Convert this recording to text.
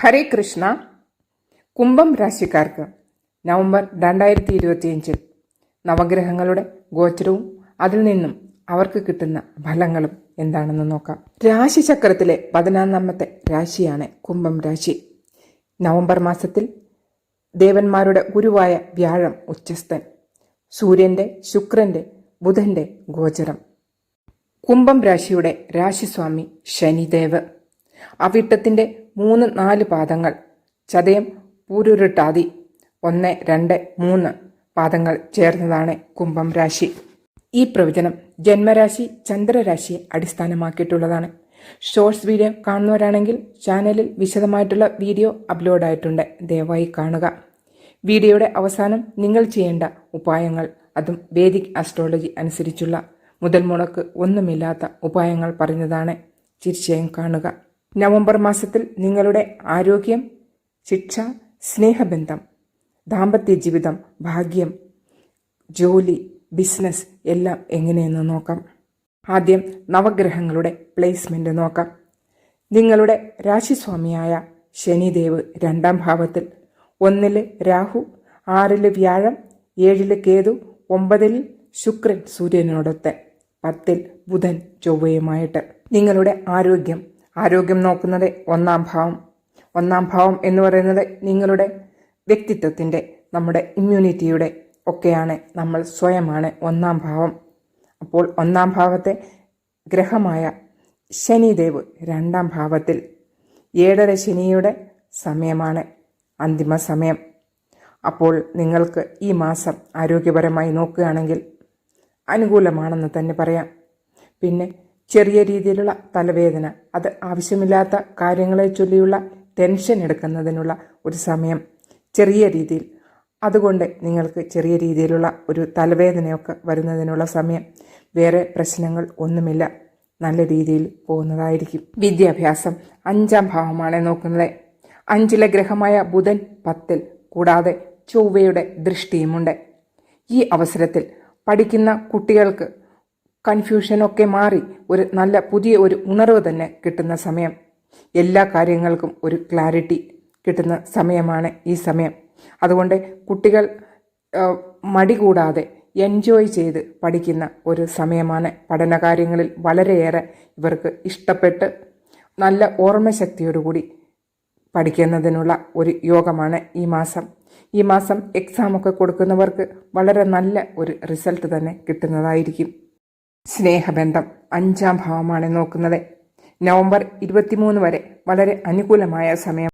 ഹരേ കൃഷ്ണ. കുംഭം രാശിക്കാർക്ക് നവംബർ രണ്ടായിരത്തി ഇരുപത്തിയഞ്ചിൽ നവഗ്രഹങ്ങളുടെ ഗോചരവും അതിൽ നിന്നും അവർക്ക് കിട്ടുന്ന ഫലങ്ങളും എന്താണെന്ന് നോക്കാം. രാശിചക്രത്തിലെ പതിനൊന്നാമത്തെ രാശിയാണ് കുംഭം രാശി. നവംബർ മാസത്തിൽ ദേവന്മാരുടെ ഗുരുവായ വ്യാഴം ഉച്ചസ്ഥൻ. സൂര്യന്റെ ശുക്രന്റെ ബുധന്റെ ഗോചരം. കുംഭം രാശിയുടെ രാശിസ്വാമി ശനിദേവ്. അവിട്ടത്തിന്റെ മൂന്ന് നാല് പാദങ്ങൾ. ചതയം പൂരുരുട്ടാതി. ഒന്ന് രണ്ട് മൂന്ന് പാദങ്ങൾ ചേർന്നതാണ് കുംഭം രാശി. ഈ പ്രവചനം ജന്മരാശി ചന്ദ്രരാശിയെ അടിസ്ഥാനമാക്കിയിട്ടുള്ളതാണ്. ഷോർട്സ് വീഡിയോ കാണുന്നവരാണെങ്കിൽ ചാനലിൽ വിശദമായിട്ടുള്ള വീഡിയോ അപ്ലോഡ് ആയിട്ടുണ്ട്. ദയവായി കാണുക. വീഡിയോയുടെ അവസാനം നിങ്ങൾ ചെയ്യേണ്ട ഉപായങ്ങൾ. അതും വേദിക് ആസ്ട്രോളജി അനുസരിച്ചുള്ള. മുതൽ മുടക്ക് ഒന്നുമില്ലാത്ത ഉപായങ്ങൾ പറഞ്ഞതാണ്. തീർച്ചയായും കാണുക. നവംബർ മാസത്തിൽ നിങ്ങളുടെ ആരോഗ്യം ശിക്ഷ സ്നേഹബന്ധം ദാമ്പത്യ ജീവിതം ഭാഗ്യം ജോലി ബിസിനസ് എല്ലാം എങ്ങനെയെന്ന് നോക്കാം. ആദ്യം നവഗ്രഹങ്ങളുടെ പ്ലേസ്മെന്റ് നോക്കാം. നിങ്ങളുടെ രാശിസ്വാമിയായ ശനിദേവ് രണ്ടാം ഭാവത്തിൽ ഒന്നിൽ രാഹു ആറിൽ വ്യാഴം ഏഴിൽ കേതു ഒമ്പതിൽ ശുക്രൻ സൂര്യനോടൊത്ത് പത്തിൽ ബുധൻ ചൊവ്വയുമായിട്ട്. നിങ്ങളുടെ ആരോഗ്യം ആരോഗ്യം നോക്കുന്നത് ഒന്നാം ഭാവം. ഒന്നാം ഭാവം എന്ന് പറയുന്നത് നിങ്ങളുടെ വ്യക്തിത്വത്തിന്റെ നമ്മുടെ ഇമ്മ്യൂണിറ്റിയുടെ ഒക്കെയാണ്. നമ്മൾ സ്വയമാണ് ഒന്നാം ഭാവം. അപ്പോൾ ഒന്നാം ഭാവത്തെ ഗ്രഹമായ ശനിദേവ് രണ്ടാം ഭാവത്തിൽ ഏഴര ശനിയുടെ സമയമാണ് അന്തിമ സമയം. അപ്പോൾ നിങ്ങൾക്ക് ഈ മാസം ആരോഗ്യപരമായി നോക്കുകയാണെങ്കിൽ അനുകൂലമാണെന്ന് തന്നെ പറയാം. പിന്നെ ചെറിയ രീതിയിലുള്ള തലവേദന അത് ആവശ്യമില്ലാത്ത കാര്യങ്ങളെ ചൊല്ലിയുള്ള ടെൻഷൻ എടുക്കുന്നതിനുള്ള ഒരു സമയം ചെറിയ രീതിയിൽ. അതുകൊണ്ട് നിങ്ങൾക്ക് ചെറിയ രീതിയിലുള്ള ഒരു തലവേദനയൊക്കെ വരുന്നതിനുള്ള സമയം. വേറെ പ്രശ്നങ്ങൾ ഒന്നുമില്ല. നല്ല രീതിയിൽ പോകുന്നതായിരിക്കും. വിദ്യാഭ്യാസം അഞ്ചാം ഭാവമാണ് നോക്കുന്നത്. അഞ്ചിലെ ഗ്രഹമായ ബുധൻ പത്തിൽ കൂടാതെ ചൊവ്വയുടെ ദൃഷ്ടിയുമുണ്ട്. ഈ അവസരത്തിൽ പഠിക്കുന്ന കുട്ടികൾക്ക് കൺഫ്യൂഷനൊക്കെ മാറി ഒരു നല്ല പുതിയ ഒരു ഉണർവ് തന്നെ കിട്ടുന്ന സമയം. എല്ലാ കാര്യങ്ങൾക്കും ഒരു ക്ലാരിറ്റി കിട്ടുന്ന സമയമാണ് ഈ സമയം. അതുകൊണ്ട് കുട്ടികൾ മടി കൂടാതെ എൻജോയ് ചെയ്ത് പഠിക്കുന്ന ഒരു സമയമാണ്. പഠനകാര്യങ്ങളിൽ വളരെയേറെ ഇവർക്ക് ഇഷ്ടപ്പെട്ട് നല്ല ഓർമ്മശക്തിയോടുകൂടി പഠിക്കുന്നതിനുള്ള ഒരു യോഗമാണ് ഈ മാസം. ഈ മാസം എക്സാമൊക്കെ കൊടുക്കുന്നവർക്ക് വളരെ നല്ല ഒരു റിസൾട്ട് തന്നെ കിട്ടുന്നതായിരിക്കും. സ്നേഹബന്ധം അഞ്ചാം ഭാവമാണ് നോക്കുന്നത്. നവംബർ ഇരുപത്തിമൂന്ന് വരെ വളരെ അനുകൂലമായ സമയം.